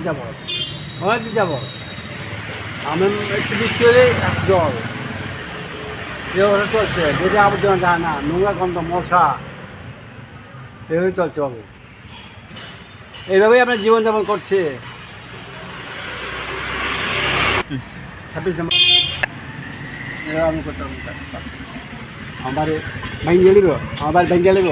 দিন যাব। অনেক দিন যাব। আমি একটু বৃষ্টি হলে জল। এভাবে চলছে। যদি আবর্জনা যায় না, নোংরা গন্ধ, মশা, এভাবে চলছে হবে এইভাবেই আপনার জীবনযাপন করছে। ছাব্বিশ নম্বর। এভাবে আমি করতে আমার ভেঙে নেব আমার ভেঙে নেব